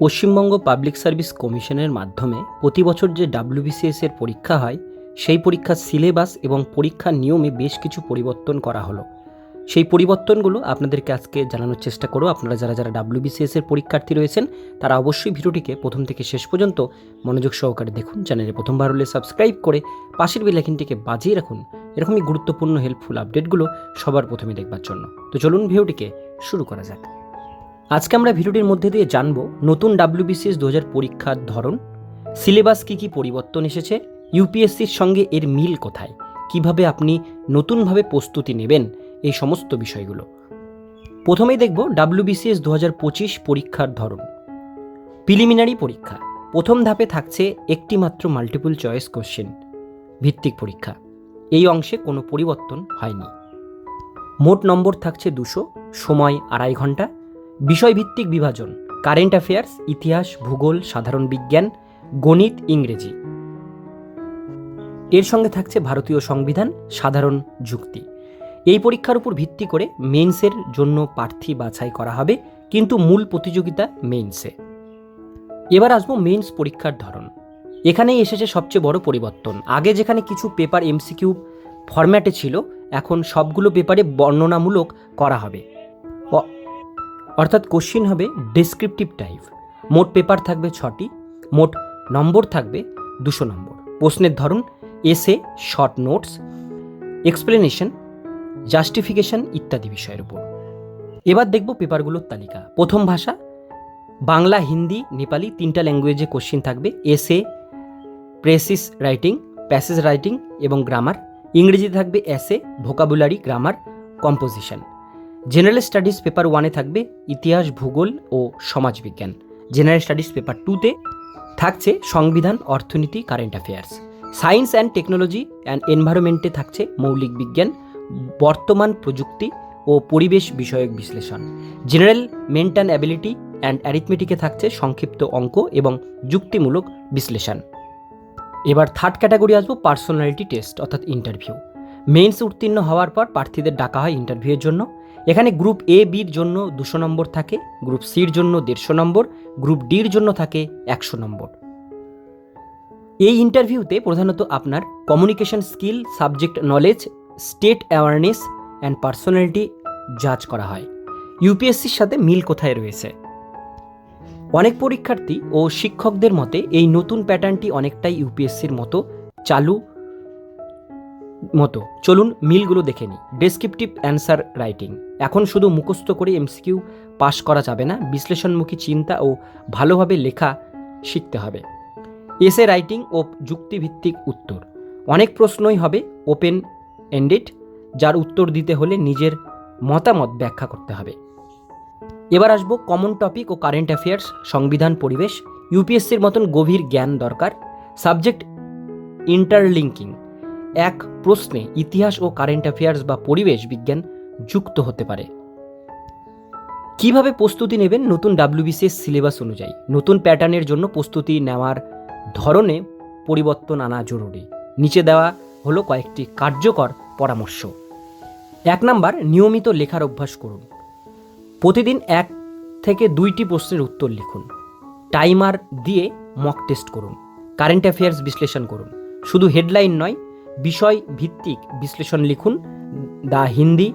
Paschimbanga public service কমিশনের মাধ্যমে প্রতি বছর যে ডাব্লিউবিসিএস এর পরীক্ষা হয়, সেই পরীক্ষার সিলেবাস এবং পরীক্ষার নিয়মে বেশ কিছু পরিবর্তন করা হলো। সেই পরিবর্তনগুলো আপনাদেরকে আজকে জানানোর চেষ্টা করব। আপনারা যারা যারা ডাব্লিউবিসিএস এর পরীক্ষার্থী রয়েছেন, তারা অবশ্যই ভিডিওটিকে প্রথম থেকে শেষ পর্যন্ত মনোযোগ সহকারে দেখুন। চ্যানেলে প্রথমবার হলে সাবস্ক্রাইব করে পাশের বেলাইকিনটিকে বাজিয়ে রাখুন। এরকমই গুরুত্বপূর্ণ হেল্পফুল আপডেটগুলো সবার প্রথমে দেখবার জন্য। তো চলুন ভিডিওটিকে শুরু করা যাক। আজকে আমরা ভিডিওটির মধ্যে দিয়ে জানব নতুন ডাব্লিউবিসিএস দু হাজার পরীক্ষার ধরন, সিলেবাস কী কী পরিবর্তন এসেছে, ইউপিএসসির সঙ্গে এর মিল কোথায়, কীভাবে আপনি নতুনভাবে প্রস্তুতি নেবেন, এই সমস্ত বিষয়গুলো। প্রথমেই দেখব ডাব্লিউবিসিএস দু পঁচিশ পরীক্ষার ধরন। প্রিলিমিনারি পরীক্ষা, প্রথম ধাপে থাকছে একটি মাত্র মাল্টিপল চয়েস কোশ্চেন, ভিত্তিক পরীক্ষা। এই অংশে কোনো পরিবর্তন হয়নি। মোট নম্বর থাকছে দুশো, সময় আড়াই ঘণ্টা বিষয়ভিত্তিক বিভাজন কারেন্ট অ্যাফেয়ার্স ইতিহাস, ভূগোল, সাধারণ বিজ্ঞান, গণিত, ইংরেজি। এর সঙ্গে থাকছে ভারতীয় সংবিধান, সাধারণ যুক্তি। এই পরীক্ষার উপর ভিত্তি করে মেন্সের জন্য প্রার্থী বাছাই করা হবে, কিন্তু মূল প্রতিযোগিতা মেইনসে। এবার আসব মেন্স পরীক্ষার ধরন। এখানেই এসেছে সবচেয়ে বড় পরিবর্তন। আগে যেখানে কিছু পেপার এমসিকিউ ফরম্যাটে ছিল, এখন সবগুলো পেপারে বর্ণনামূলক করা হবে। অর্থাৎ কোশ্চিন হবে ডেসক্রিপটিভ টাইপ মোট পেপার থাকবে ছটি, মোট নম্বর থাকবে দুশো নম্বর। প্রশ্নের ধরন এসে শর্ট নোটস এক্সপ্লেনেশন জাস্টিফিকেশন ইত্যাদি বিষয়ের উপর। এবার দেখব পেপারগুলোর তালিকা। প্রথম ভাষা, বাংলা, হিন্দি, নেপালি তিনটা ল্যাঙ্গুয়েজে কোশ্চিন থাকবে। এসে প্রেসিস রাইটিং প্যাসেজ রাইটিং এবং গ্রামার ইংরেজিতে থাকবে এসে vocabulary grammar composition general studies paper ওয়ানে থাকবে ইতিহাস, ভূগোল ও সমাজবিজ্ঞান। জেনারেল স্টাডিজ পেপার টুতে থাকছে সংবিধান, অর্থনীতি current affairs science and technology and এনভায়রনমেন্টে থাকছে মৌলিক বিজ্ঞান, বর্তমান প্রযুক্তি ও পরিবেশ বিষয়ক বিশ্লেষণ। জেনারেল মেন্টাল অ্যাবিলিটি অ্যান্ড অ্যারিথমেটিকে থাকছে সংক্ষিপ্ত অঙ্ক এবং যুক্তিমূলক বিশ্লেষণ। এবার থার্ড ক্যাটাগরি আসব পার্সোনালিটি টেস্ট অর্থাৎ ইন্টারভিউ মেন্স উত্তীর্ণ হওয়ার পর প্রার্থীদের ডাকা হয় ইন্টারভিউয়ের জন্য। এখানে গ্রুপ এ বির জন্য দুশো নম্বর থাকে গ্রুপ সির জন্য দেড়শো নম্বর গ্রুপ ডির জন্য থাকে একশো নম্বর। এই ইন্টারভিউতে প্রধানত আপনার communication skill subject knowledge state awareness and personality জাজ করা হয়। ইউপিএসসির সাথে মিল কোথায় রয়েছে? অনেক পরীক্ষার্থী ও শিক্ষকদের মতে এই নতুন প্যাটার্নটি অনেকটাই ইউপিএসসির মতো চালু মতো। চলুন মিলগুলো দেখে নিই। ডেসক্রিপটিভ অ্যান্সার রাইটিং এখন শুধু মুখস্থ করে এমসিকিউ পাশ করা যাবে না, বিশ্লেষণমুখী চিন্তা ও ভালোভাবে লেখা শিখতে হবে। এসে রাইটিং ও যুক্তিভিত্তিক উত্তর। অনেক প্রশ্নই হবে ওপেন এন্ডেড যার উত্তর দিতে হলে নিজের মতামত ব্যাখ্যা করতে হবে। এবার আসব কমন টপিক ও কারেন্ট অ্যাফেয়ার্স সংবিধান পরিবেশ। ইউপিএসসির মতন গভীর জ্ঞান দরকার। সাবজেক্ট ইন্টারলিঙ্কিং এক প্রশ্নে ইতিহাস ও কারেন্ট অ্যাফেয়ার্স বা পরিবেশ বিজ্ঞান যুক্ত হতে পারে। কীভাবে প্রস্তুতি নেবেন নতুন ডাব্লিউবিসিএস সিলেবাস অনুযায়ী? নতুন প্যাটার্নের জন্য প্রস্তুতি নেওয়ার ধরনে পরিবর্তন আনা জরুরি। নিচে দেওয়া হলো কয়েকটি কার্যকর পরামর্শ। এক নাম্বার, নিয়মিত লেখার অভ্যাস করুন। প্রতিদিন এক থেকে দুইটি প্রশ্নের উত্তর লিখুন। টাইমার দিয়ে মক টেস্ট করুন। কারেন্ট অ্যাফেয়ার্স বিশ্লেষণ করুন। শুধু হেডলাইন নয় বিষয় ভিত্তিক বিশ্লেষণ লিখুন, the Hindu,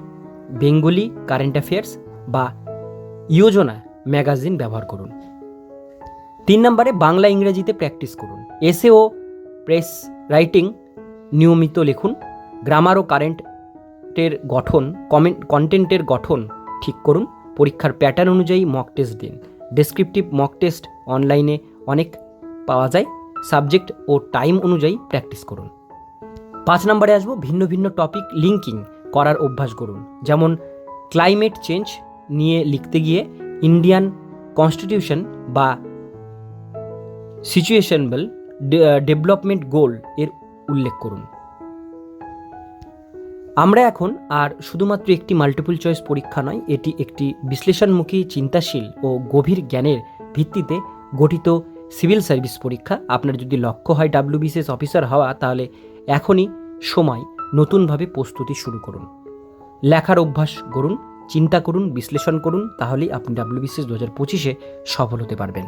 Bengali current affairs বা ইয়োজনা ম্যাগাজিন ব্যবহার করুন। তিন নম্বরে বাংলা ইংরেজিতে প্র্যাকটিস করুন। এসে ও প্রেস রাইটিং নিয়মিত লিখুন। গ্রামার ও কারেন্টের গঠন, কমেন্ট, কন্টেন্টের গঠন ঠিক করুন। পরীক্ষার প্যাটার্ন অনুযায়ী মক টেস্ট দিন। ডেসক্রিপটিভ মক টেস্ট অনলাইনে অনেক পাওয়া যায়। সাবজেক্ট ও টাইম অনুযায়ী প্র্যাকটিস করুন। পাঁচ নম্বরে আসব ভিন্ন ভিন্ন টপিক লিঙ্কিং করার অভ্যাস করুন। যেমন ক্লাইমেট চেঞ্জ নিয়ে লিখতে গিয়ে ইন্ডিয়ান কনস্টিটিউশন বা সিচুয়েশনবল ডেভেলপমেন্ট গোল এর উল্লেখ করুন। আমরা এখন আর শুধুমাত্র একটি মাল্টিপল চয়েস পরীক্ষা নয়, এটি একটি বিশ্লেষণমুখী, চিন্তাশীল ও গভীর জ্ঞানের ভিত্তিতে গঠিত সিভিল সার্ভিস পরীক্ষা। আপনার যদি লক্ষ্য হয় ডাব্লিউবিসিএস অফিসার হওয়া, তাহলে এখনই সময় নতুনভাবে প্রস্তুতি শুরু করুন। লেখার অভ্যাস করুন চিন্তা করুন, বিশ্লেষণ করুন, তাহলেই আপনি ডাব্লিউবিসিএস দু হাজার পঁচিশে সফল হতে পারবেন।